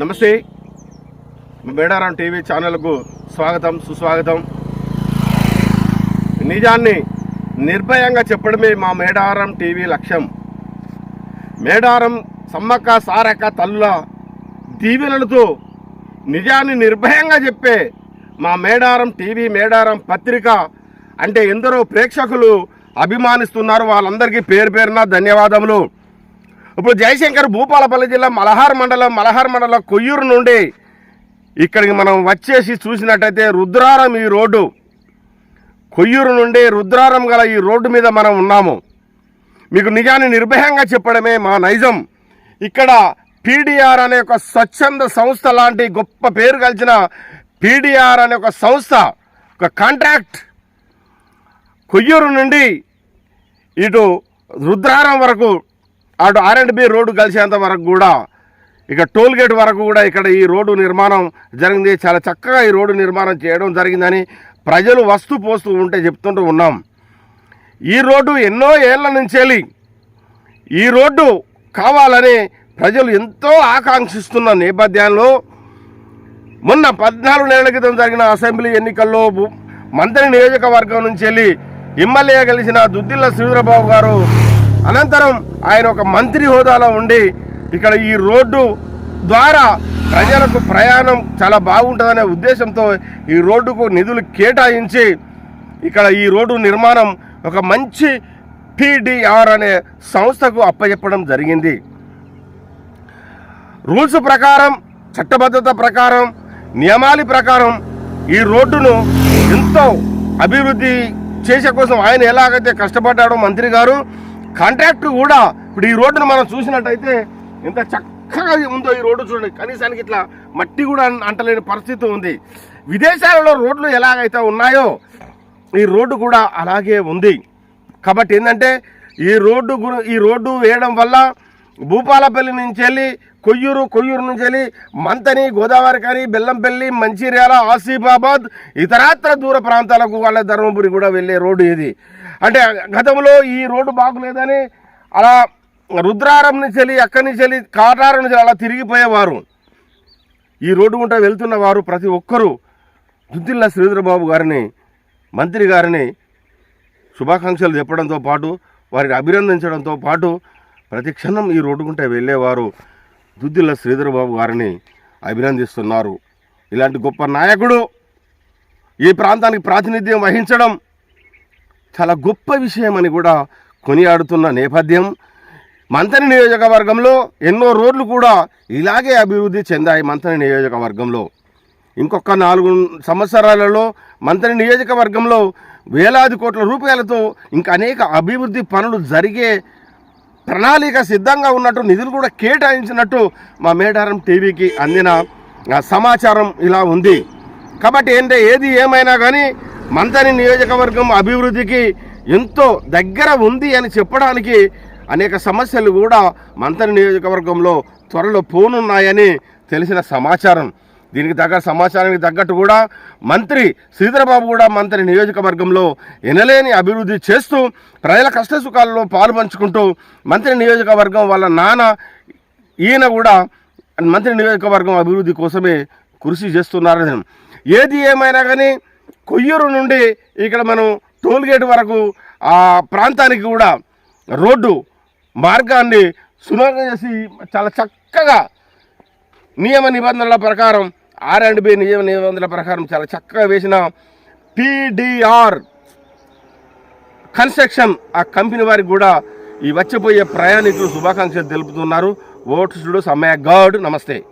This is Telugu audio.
నమస్తే. మేడారం టీవీ ఛానల్కు స్వాగతం సుస్వాగతం. నిజాన్ని నిర్భయంగా చెప్పడమే మా మేడారం టీవీ లక్ష్యం. మేడారం సమ్మక్క సారక్క తల్లుల దీవెనలతో నిజాన్ని నిర్భయంగా చెప్పే మా మేడారం టీవీ మేడారం పత్రిక అంటే ఎందరో ప్రేక్షకులు అభిమానిస్తున్నారు. వాళ్ళందరికీ పేరు పేరున ధన్యవాదములు. ఇప్పుడు జయశంకర్ భూపాలపల్లి జిల్లా మలహార్ మండలం మలహార్ మండలం కొయ్యూరు నుండి ఇక్కడికి మనం వచ్చేసి చూసినట్టయితే రుద్రారం ఈ రోడ్డు. కొయ్యూరు నుండి రుద్రారం గల ఈ రోడ్డు మీద మనం ఉన్నాము. మీకు నిజాన్ని నిర్భయంగా చెప్పడమే మా నైజం. ఇక్కడ పీడిఆర్ అనే ఒక స్వచ్ఛంద సంస్థ లాంటి గొప్ప పేరు కలిసిన పీడిఆర్ అనే ఒక సంస్థ ఒక కాంట్రాక్ట్ కొయ్యూరు నుండి ఇటు రుద్రారం వరకు అటు ఆర్ అండ్ బి రోడ్డు కలిసేంత వరకు కూడా ఇక టోల్ గేట్ వరకు కూడా ఇక్కడ ఈ రోడ్డు నిర్మాణం జరిగింది. చాలా చక్కగా ఈ రోడ్డు నిర్మాణం చేయడం జరిగిందని ప్రజలు వస్తూ పోస్తూ ఉంటే చెప్తుంటూ ఉన్నాం. ఈ రోడ్డు ఎన్నో ఏళ్ళ నుంచి వెళ్ళి ఈ రోడ్డు కావాలని ప్రజలు ఎంతో ఆకాంక్షిస్తున్న నేపథ్యంలో మొన్న పద్నాలుగు నెలల క్రితం జరిగిన అసెంబ్లీ ఎన్నికల్లో మంత్రి నియోజకవర్గం నుంచి వెళ్ళి ఎమ్మెల్యే కలిసిన దుద్దిల్ల శ్రీధరబాబు గారు అనంతరం ఆయన ఒక మంత్రి హోదాలో ఉండి ఇక్కడ ఈ రోడ్డు ద్వారా ప్రజలకు ప్రయాణం చాలా బాగుంటుందనే ఉద్దేశంతో ఈ రోడ్డుకు నిధులు కేటాయించి ఇక్కడ ఈ రోడ్డు నిర్మాణం ఒక మంచి పీడిఆర్ అనే సంస్థకు అప్పచెప్పడం జరిగింది. రూల్స్ ప్రకారం చట్టబద్ధత ప్రకారం నియమాల ప్రకారం ఈ రోడ్డును ఎంతో అభివృద్ధి చేసే కోసం ఆయన ఎలాగైతే కష్టపడ్డాడో మంత్రి గారు కాంట్రాక్ట్ కూడా ఇప్పుడు ఈ రోడ్డును మనం చూసినట్టయితే ఎంత చక్కగా ఉందో ఈ రోడ్డు చూడండి. కనీసానికి ఇట్లా మట్టి కూడా అంటలేని పరిస్థితి ఉంది. విదేశాలలో రోడ్లు ఎలాగైతే ఉన్నాయో ఈ రోడ్డు కూడా అలాగే ఉంది. కాబట్టి ఏంటంటే ఈ రోడ్డు ఈ రోడ్డు వేయడం వల్ల భూపాలపల్లి నుంచి వెళ్ళి కొయ్యూరు కొయ్యూరు నుంచి వెళ్ళి మంతని గోదావరి కానీ బెల్లంపల్లి మంచిర్యాల ఆసిఫాబాద్ ఇతరత్ర దూర ప్రాంతాలకు వాళ్ళ ధర్మపురి కూడా వెళ్ళే రోడ్డు ఇది. అంటే గతంలో ఈ రోడ్డు బాగులేదని అలా రుద్రారం నుంచి వెళ్ళి అక్కడి నుంచి వెళ్ళి కాటారం నుంచి అలా తిరిగిపోయేవారు. ఈ రోడ్డు గుంటా వెళ్తున్న వారు ప్రతి ఒక్కరూ దుద్దిల్ల శ్రీధరబాబు గారిని మంత్రి గారిని శుభాకాంక్షలు చెప్పడంతో పాటు వారిని అభినందించడంతో పాటు ప్రతి క్షణం ఈ రోడ్డు గుంటే వెళ్ళేవారు. దుద్దిల్ల శ్రీధరబాబు గారిని అభినందిస్తున్నారు. ఇలాంటి గొప్ప నాయకుడు ఈ ప్రాంతానికి ప్రాతినిధ్యం వహించడం చాలా గొప్ప విషయం అని కూడా కొనియాడుతున్న నేపథ్యం. మంతని నియోజకవర్గంలో ఎన్నో రోడ్లు కూడా ఇలాగే అభివృద్ధి చెందాయి మంతని నియోజకవర్గంలో. ఇంకొక నాలుగు సంవత్సరాలలో మంత్రి నియోజకవర్గంలో వేలాది కోట్ల రూపాయలతో ఇంకా అనేక అభివృద్ధి పనులు జరిగే ప్రణాళిక సిద్ధంగా ఉన్నట్టు నిధులు కూడా కేటాయించినట్టు మా మేడారం టీవీకి అందిన సమాచారం ఇలా ఉంది. కాబట్టి ఏంటంటే ఏది ఏమైనా కానీ మంతని నియోజకవర్గం అభివృద్ధికి ఎంతో దగ్గర ఉంది అని చెప్పడానికి అనేక సమస్యలు కూడా మంతని నియోజకవర్గంలో త్వరలో పోనున్నాయని తెలిసిన సమాచారం. దీనికి తగ్గ సమాచారానికి తగ్గట్టు కూడా మంత్రి శ్రీధరబాబు కూడా మంత్రి నియోజకవర్గంలో ఎనలేని అభివృద్ధి చేస్తూ ప్రజల కష్ట సుఖాల్లో పాలు పంచుకుంటూ మంత్రి నియోజకవర్గం వాళ్ళ నాన్న ఈయన కూడా మంత్రి నియోజకవర్గం అభివృద్ధి కోసమే కృషి చేస్తున్నారని. ఏది ఏమైనా కానీ కొయ్యూరు నుండి ఇక్కడ మనం టోల్గేట్ వరకు ఆ ప్రాంతానికి కూడా రోడ్డు మార్గాన్ని సునాగం చేసి చాలా చక్కగా నియమ నిబంధనల ప్రకారం ఆర్ అండ్ బి నియమ నిబంధనల ప్రకారం చాలా చక్కగా వేసిన పీడిఆర్ కన్స్ట్రక్షన్ ఆ కంపెనీ వారికి కూడా ఈ వచ్చిపోయే ప్రయాణికులు శుభాకాంక్షలు తెలుపుతున్నారు. ఓట్స్ సమ్మయ్య గాడ్. నమస్తే.